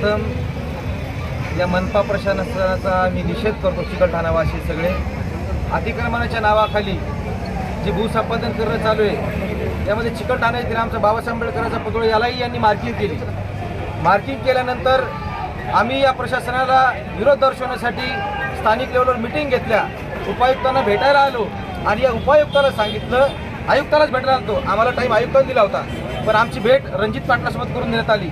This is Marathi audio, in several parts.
सर्वप्रथम या मनपा प्रशासनाचा मी निषेध करतो चिकलठाणावासी सगळे. अतिक्रमणाच्या नावाखाली जे भूसंपादन करणं चालू आहे त्यामध्ये चिकलठाणा येथील आमचा बाबासाहेब आंबेडकरांचा पुतळा यालाही यांनी मार्किंग केली. मार्किंग केल्यानंतर आम्ही या प्रशासनाला विरोध दर्शवण्यासाठी स्थानिक लेवलवर मिटिंग घेतल्या. उपायुक्तांना भेटायला आलो आणि या उपायुक्ताला सांगितलं आयुक्तालाच भेटायला आलो आम्हाला टाईम आयुक्तांनी दिला होता. पण आमची भेट रणजित पाटलासोबत करून देण्यात आली.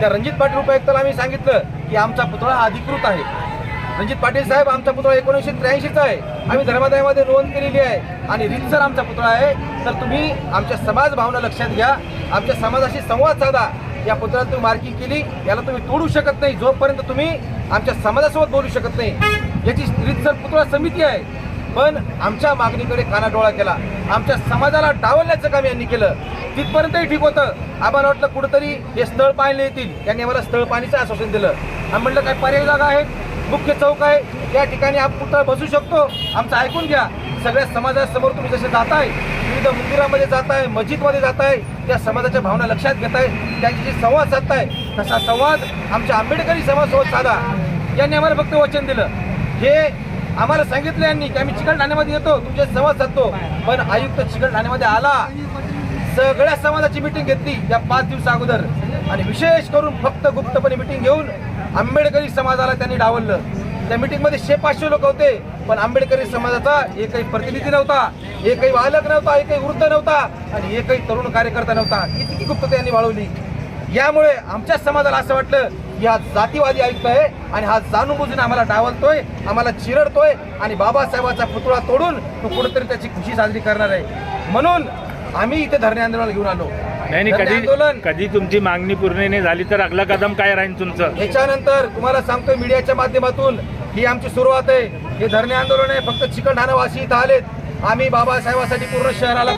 त्या रणजित पाटील उपायुक्ताला आम्ही सांगितलं की आमचा पुतळा अधिकृत आहे. रणजित पाटील साहेब आमचा पुतळा एकोणीसशे त्र्याऐंशीचा आहे. आम्ही धर्मादायामध्ये नोंद केलेली आहे. आणि रितसर आमचा पुतळा आहे. तर तुम्ही आमच्या समाज भावना लक्षात घ्या. आमच्या समाजाशी संवाद साधा. या पुतळ्यात तुम्ही मार्किंग केली. याला तुम्ही तोडू शकत नाही. जोपर्यंत तुम्ही आमच्या समाजासोबत बोलू शकत नाही. याची रितसर पुतळा समिती आहे. पण आमच्या मागणीकडे कानाडोळा केला. आमच्या समाजाला डावलण्याचं काम यांनी केलं. तिथपर्यंतही ठीक होतं. आम्हाला वाटलं कुठंतरी हे स्थळ पाहायला येतील. त्यांनी आम्हाला स्थळ पाणीचं आश्वासन दिलं. आम्ही म्हटलं काय पर्याय जागा आहे मुख्य चौक आहे. त्या ठिकाणी आपण पुतळा बसू शकतो? आमचं ऐकून घ्या. सगळ्या समाजासमोर तुम्ही जसे जाताय विविध मंदिरामध्ये जाताय मस्जिदमध्ये जाताय त्या समाजाच्या भावना लक्षात घेताय. त्यांच्याशी संवाद साधताय तसा संवाद आमच्या आंबेडकरी समाजासोबत साधा. यांनी आम्हाला फक्त वचन दिलं. हे आम्हाला सांगितलं यांनी की आम्ही चिकन ठाण्यामध्ये येतो तुमच्या संवाद साधतो. पण आयुक्त चिकन ठाण्यामध्ये आला. सगळ्या समाजाची मिटिंग घेतली या पाच दिवस अगोदर. आणि विशेष करून फक्त गुप्तपणे मिटिंग घेऊन आंबेडकरी समाजाला त्यांनी डावललं. त्या मिटिंगमध्ये शे पाचशे लोक होते पण आंबेडकरी समाजाचा एकही प्रतिनिधी नव्हता एकही बालक नव्हता एकही वृद्ध नव्हता आणि एकही तरुण कार्यकर्ता नव्हता. किती गुप्तता यांनी वाढवली. यामुळे आमच्या समाजाला असं वाटलं की हा जातीवादी आयुक्त आहे आणि हा जाणूनबुजून आम्हाला डावलतोय आम्हाला चिरडतोय आणि बाबासाहेबाचा पुतळा तोडून तो कुठेतरी त्याची खुशी साजरी करणार आहे. म्हणून आम्ही इथे धरणे आंदोलन घेऊन आलो. नाही नाही धरणे कधी आंदोलन कधी तुमची मागणी पूर्ण नाही झाली तर अगला कदम काय राहील तुमचं? याच्यानंतर तुम्हाला सांगतोय मीडियाच्या माध्यमातून ही आमची सुरुवात आहे. हे धरणे आंदोलन आहे. फक्त चिकलठाणा वासी इथं आलेत. आम्ही बाबासाहेबासाठी पूर्ण शहराला